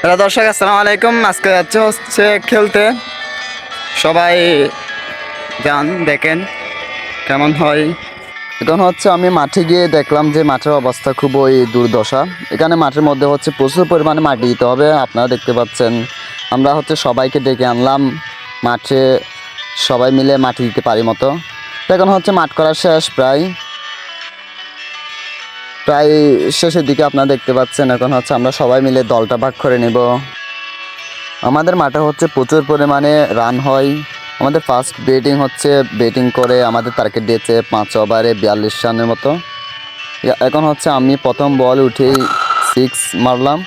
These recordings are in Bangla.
হ্যালো দর্শক, আসসালামু আলাইকুম। আজকে যাচ্ছে হচ্ছে খেলতে। সবাই যান, দেখেন কেমন হয়। এখন হচ্ছে আমি মাঠে গিয়ে দেখলাম যে মাঠের অবস্থা খুবই দুর্দশা। এখানে মাঠের মধ্যে হচ্ছে প্রচুর পরিমাণে মাটি দিতে হবে। আপনারা দেখতে পাচ্ছেন, আমরা হচ্ছে সবাইকে ডেকে আনলাম। মাঠে সবাই মিলে মাটি দিতে পারি মতো। এখন হচ্ছে মাঠ করা শেষ প্রায়। প্রায় শেষের দিকে আপনারা দেখতে পাচ্ছেন, এখন হচ্ছে আমরা সবাই মিলে দলটা ভাগ করে নেব। আমাদের মাঠে হচ্ছে প্রচুর পরিমাণে রান হয়। আমাদের ফার্স্ট ব্যাটিং হচ্ছে ব্যাটিং করে আমাদের টার্গেট দিয়েছে পাঁচ ওভারে বিয়াল্লিশ রানের মতো। এখন হচ্ছে আমি প্রথম বল উঠেই সিক্স মারলাম।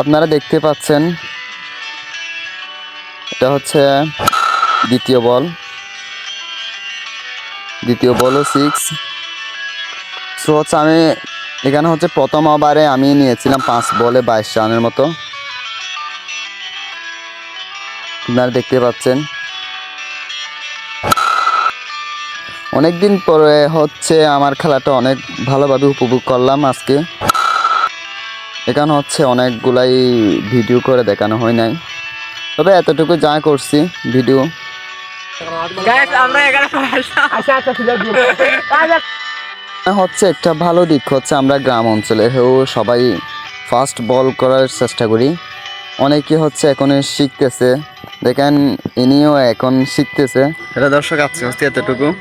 আপনারা দেখতে পাচ্ছেন, এটা হচ্ছে দ্বিতীয় বল দ্বিতীয় বলও সিক্স সো হচ্ছে আমি এখানে হচ্ছে প্রথম ওভারে আমি নিয়েছিলাম পাঁচ বলে বাইশ রানের মতো। আপনারা দেখতে পাচ্ছেন। অনেক দিন পরে হচ্ছে আমার খেলাটা অনেক ভালোভাবে উপভোগ করলাম আজকে। এখানে হচ্ছে অনেকগুলাই ভিডিও করে দেখানো হয় নাই। তবে এতটুকু যা করছি ভিডিও। আমরা হচ্ছে একটা ভালো দিক হচ্ছে আমরা গ্রাম অঞ্চলে। হেও সবাই ফাস্ট বল করার চেষ্টা করি। অনেকে হচ্ছে এখন শিখতেছে। দেখেন, ইনিও এখন শিখতেছে। এটা দর্শক আছে হচ্ছে এতটুকু।